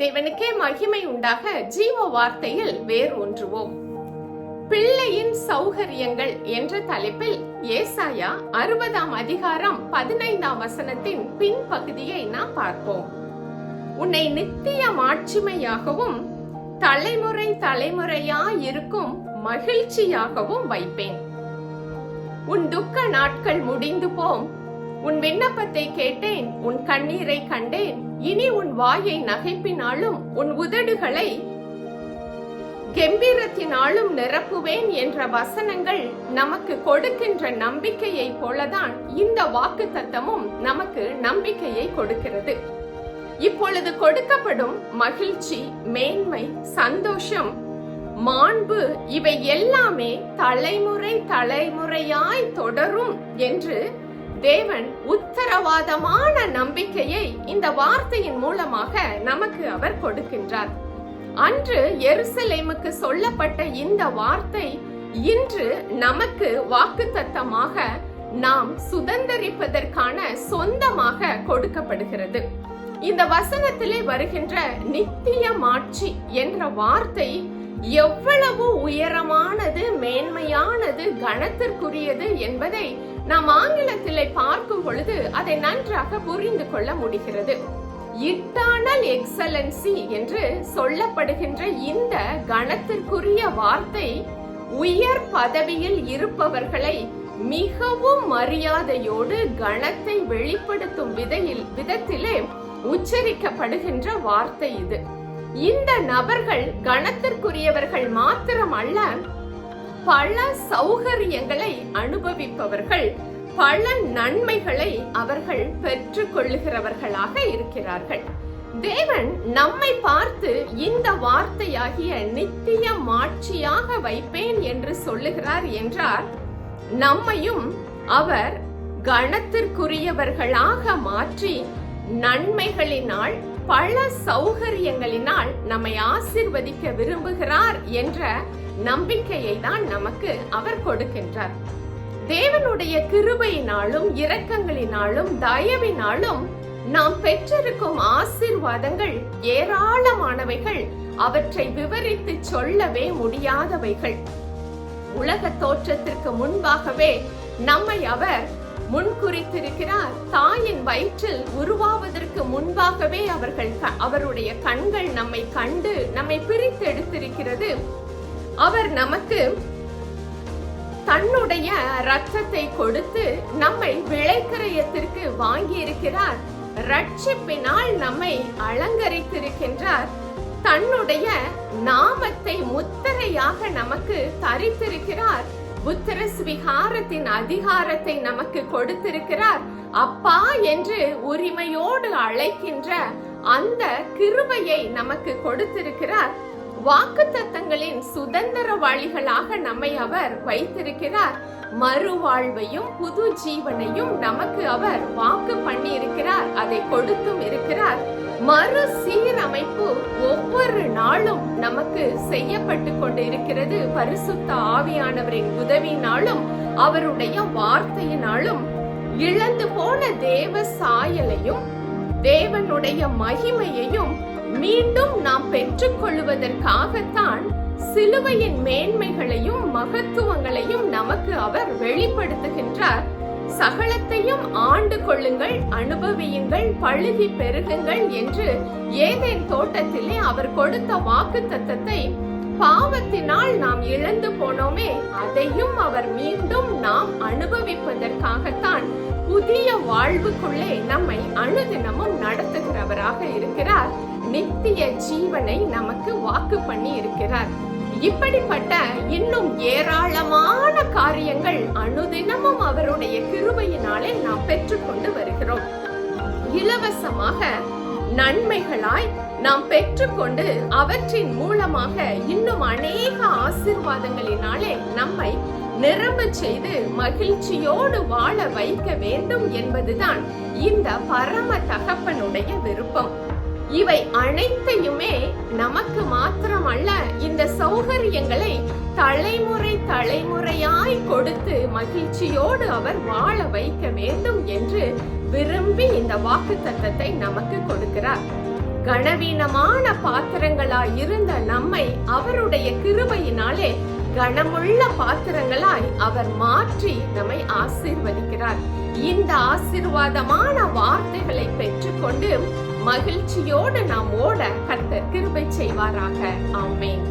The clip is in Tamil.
தேவனுக்கே மகிமை உண்டாக ஜீவ வார்த்தையில் வேர் ஒன்றுவோம் பிள்ளையின் சௌகரியங்கள் என்ற தலைப்பில் ஏசாயா அறுபதாம் அதிகாரம் பதினைந்தாம் வசனத்தின் பின்பகுதியை நாம் பார்ப்போம். உன்னை நித்திய மாட்சிமையாகவும் தலைமுறை தலைமுறையாயிருக்கும் மகிழ்ச்சியாகவும் வைப்பேன். உன் துக்க நாட்கள் முடிந்து போம். உன் விண்ணப்பத்தை கேட்டேன். உன் கண்ணீரை கண்டேன். இனி உன் வாயை நகைப்பினாலும் உன் உதடுகளை கெம்பீரத்தினாலும் நிரப்புவேன் என்ற வசனங்கள் நமக்கு கொடுக்கின்ற நம்பிக்கையை போலதான் இந்த வாக்கு தத்தமும் நமக்கு நம்பிக்கையை கொடுக்கிறது. இப்பொழுது கொடுக்கப்படும் மகிழ்ச்சி மேன்மை சந்தோஷம் மாண்பு இவை எல்லாமே தலைமுறை தலைமுறையாய் தொடரும் என்று தேவன் உத்தரவாதமான நம்பிக்கையை இந்த வார்த்தையின் மூலமாக நமக்கு அவர் கொடுக்கின்றார். அன்று எருசலேமுக்கு சொல்லப்பட்ட இந்த வார்த்தை இன்று நமக்கு வாக்குத்தத்தமாக நாம் சுதந்திரிப்பதற்கான சொந்தமாக கொடுக்கப்படுகிறது. இந்த வசனத்திலே வருகின்ற நித்திய மாட்சி என்ற வார்த்தை எவ்வளவு உயரமானது மேன்மையானது கணத்திற்குரியது என்பதை நாம் ஆங்கிலத்திலே பார்க்கும் பொழுது அதை நன்றாக புரிந்து கொள்ள முடிகிறது. இட்டானல் எக்ஸலன்சி என்று சொல்லப்படுகின்ற இந்த கணத்திற்குரிய வார்த்தை உயர் பதவியில் இருப்பவர்களை மிகவும் மரியாதையோடு கணத்தை வெளிப்படுத்தும் விதையில் விதத்திலே உச்சரிக்கப்படுகின்ற வார்த்தை இது. இந்த நபர்கள் கணத்திற்குரியவர்கள் மாத்திரம் அல்ல பல சௌகரியங்களை அனுபவிப்பவர்கள் பல நன்மைகளை அவர்கள் பெற்றுக் கொள்ளுகிறவர்களாக இருக்கிறார்கள். தேவன் நம்மை பார்த்து இந்த வார்த்தையாகிய நித்திய மாட்சியாக வைப்பேன் என்று சொல்லுகிறார் என்றார். நம்மையும் அவர் கணத்திற்குரியவர்களாக மாற்றி நன்மைகளினால் பல சௌகரியங்களினால் நம்மை ஆசிர்வதிக்க விரும்புகிறார் என்ற நம்பிக்கையை தான் நமக்கு அவர் கொடுக்கின்றார். தேவனுடைய கிருபையினாலும் இரக்கங்களினாலும் தயவினாலும் நாம் பெற்றிருக்கும் ஆசிர்வாதங்கள் ஏராளமானவைகள். அவற்றை விவரித்து சொல்லவே முடியாதவைகள். உலக தோற்றத்திற்கு முன்பாகவே நம்மை அவர் முன் குறித்திருக்கிறார் தாயின் வயிற்றில் உருவாவதற்கு முன்பாகவே அவர்கள் அவருடைய கண்கள் நம்மை கண்டு நம்மை பிரித்து எடுத்திருக்கிறது. அவர் நமக்கு தன்னுடைய ரத்தத்தை கொடுத்து நம்மை விளைக்கரையத்திற்கு வாங்கி இருக்கிறார் ரட்சிப்பினால் நம்மை அலங்கரித்திருக்கின்றார். தன்னுடைய நாமத்தை முத்திரையாக நமக்கு தரித்திருக்கிறார். புத்திர ஸ்விகாரத்தின் அதிகாரத்தை நமக்கு கொடுத்திருக்கிறார். அப்பா என்று உரிமையோடு அழைக்கின்ற அந்த கிருபையை நமக்கு கொடுத்திருக்கிறார். வாக்கு தத்தங்களின் சுதந்திரவாளிகளாக நம்மை அவர் வைத்திருக்கிறார். மறுவாழ்வையும் புது ஜீவனையும் நமக்கு அவர் வாக்கு பண்ணி இருக்கிறார் அதை கொடுத்தும் இருக்கிறார். மறு சீரமைப்பு ஒவ்வொரு நாளும் நமக்கு செய்யப்பட்டு கொண்டு இருக்கிறது பரிசுத்த ஆவியானவரின் உதவியினாலும் அவருடைய வார்த்தையினாலும் இழந்து போன தேவ சாயலையும் தேவனுடைய மகிமையையும் மீண்டும் நாம் பெற்றுக்கொள்வதற்காகத்தான் சிலுவையின் மேன்மைகளையும் மகத்துவங்களையும் நமக்கு அவர் வெளிப்படுத்துகின்றார். சகலத்தையும் ஆண்டு கொள்ளுங்கள் அனுபவியுங்கள் பழுகி பெருகுங்கள் என்று ஏதேன் தோட்டத்திலே அவர் கொடுத்த வாக்கு தத்தத்தை பாவத்தினால் நாம் இழந்து போனோமே அதையும் அவர் மீண்டும் நாம் அனுபவிப்பதற்காகத்தான் புதிய வாழ்வுக்குள்ளே நம்மை அனுதினமும் நடத்துகிறவராக இருக்கிறார். நித்திய ஜீவனை நமக்கு வாக்கு பண்ணி இருக்கிறார் இப்படிப்பட்ட இன்னும் ஏராளமான காரியங்கள் அனுதினமும் அவருடைய கிருபையினாலே நாம் பெற்றுக்கொண்டு வருகிறோம். இலவசமாக நன்மைகளாய் நாம் பெற்றுக்கொண்டு அவற்றின் மூலமாக இன்னும் அநேக ஆசிர்வாதங்களினாலே நம்மை நிரம்ப செய்து மகிழ்ச்சியோடு வாழ வைக்க வேண்டும் என்பதுதான் இந்த பரம தகப்பனுடைய விருப்பம். இவை அனைத்தையுமே நமக்கு மாத்திரமல்ல இந்த சௌகரியங்களை தலைமுறை தலைமுறையாய் கொடுத்து மகிழ்ச்சியோடு அவர் வாழ வைக்க வேண்டும் என்று விரும்பி இந்த வாக்கு தத்தத்தை நமக்கு கொடுக்கிறார். கனவீனமான பாத்திரங்களாய் இருந்த நம்மை அவருடைய கிருபையினாலே கனமுள்ள பாத்திரங்களா அவர் மாற்றி நம்மை ஆசீர்வதிக்கிறார். இந்த ஆசீர்வாதமான வார்த்தைகளை பெற்றுக்கொண்டு மகிழ்ச்சியோடு நாம் ஓட கர்த்தர் கிருபை செய்வாராக. ஆமேன்.